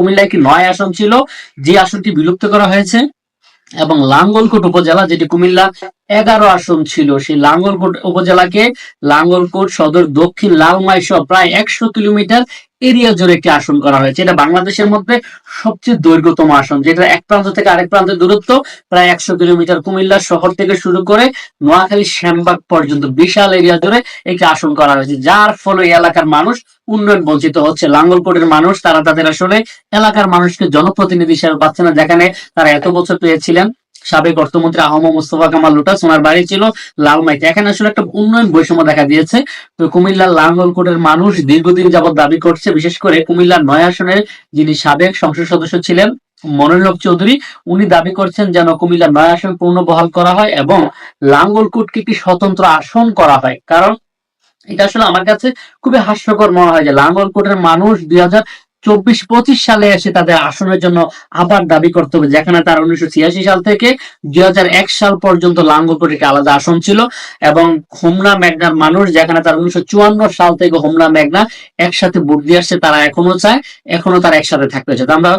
কুমিল্লা একটি নয় আসন ছিল, যে আসনটি বিলুপ্ত করা হয়েছে এবং লাঙ্গলকোট উপজেলা, যেটি কুমিল্লা, এগারো আসন ছিল। সেই লাঙ্গলকোট উপজেলাকে লাঙ্গলকোট সদর দক্ষিণ লালমাই সহ প্রায় একশো কিলোমিটার এরিয়া জুড়ে একটি আসন করা হয়েছে। এটা বাংলাদেশের মধ্যে সবচেয়ে দৈর্ঘ্যতম আসন, যেটা এক প্রান্ত থেকে আরেক প্রান্তের দূরত্ব প্রায় একশো কিলোমিটার কুমিল্লা শহর থেকে শুরু করে নোয়াখালী, শ্যামবাগ পর্যন্ত বিশাল এরিয়া জুড়ে একটি আসন করা হয়েছে, যার ফলে এলাকার মানুষ উন্নয়ন বঞ্চিত হচ্ছে। লাঙ্গলকোটের মানুষ, তারা তাদের আসলে এলাকার মানুষকে জনপ্রতিনিধি হিসেবে পাচ্ছে না। যেখানে তারা এত বছর পেয়েছিলেন সাবেক অর্থমন্ত্রী আহম মুস্তফা কামাল লুটাস, ওনার বাড়ি ছিল লালমাইতে। এখানে আসলে একটা উন্নয়ন বৈষম্য দেখা দিয়েছে। তো কুমিল্লার লাঙ্গলকোটের মানুষ দীর্ঘদিন যাবত দাবি করছে, বিশেষ করে কুমিল্লার নয় আসনের যিনি সাবেক সংসদ সদস্য ছিলেন মনোরক চৌধুরী, উনি দাবি করছেন যেন কুমিল্লার নয় আসন পূর্ণ বহাল করা হয় এবং লাঙ্গলকোটকে একটি স্বতন্ত্র আসন করা হয়। কারণ এটা আসলে আমার কাছে খুবই হাস্যকর মনে হয় যে লাঙ্গলকোটের মানুষ দুই হাজার চব্বিশ পঁচিশ সালে এসে তাদের আসনের জন্য আবার দাবি করতে হবে, যেখানে তারা উনিশশো ছিয়াশি সাল থেকে দুই হাজার এক সাল পর্যন্ত লাঙ্গলকোট একটি আলাদা আসন ছিল এবং হোমনা মেঘনার মানুষ, যেখানে তার উনিশশো সাল থেকে হোমনা মেঘনা একসাথে ভোট দিয়ে আসছে, তারা এখনও চায়, এখনও তারা একসাথে থাকতে চায়। আমরা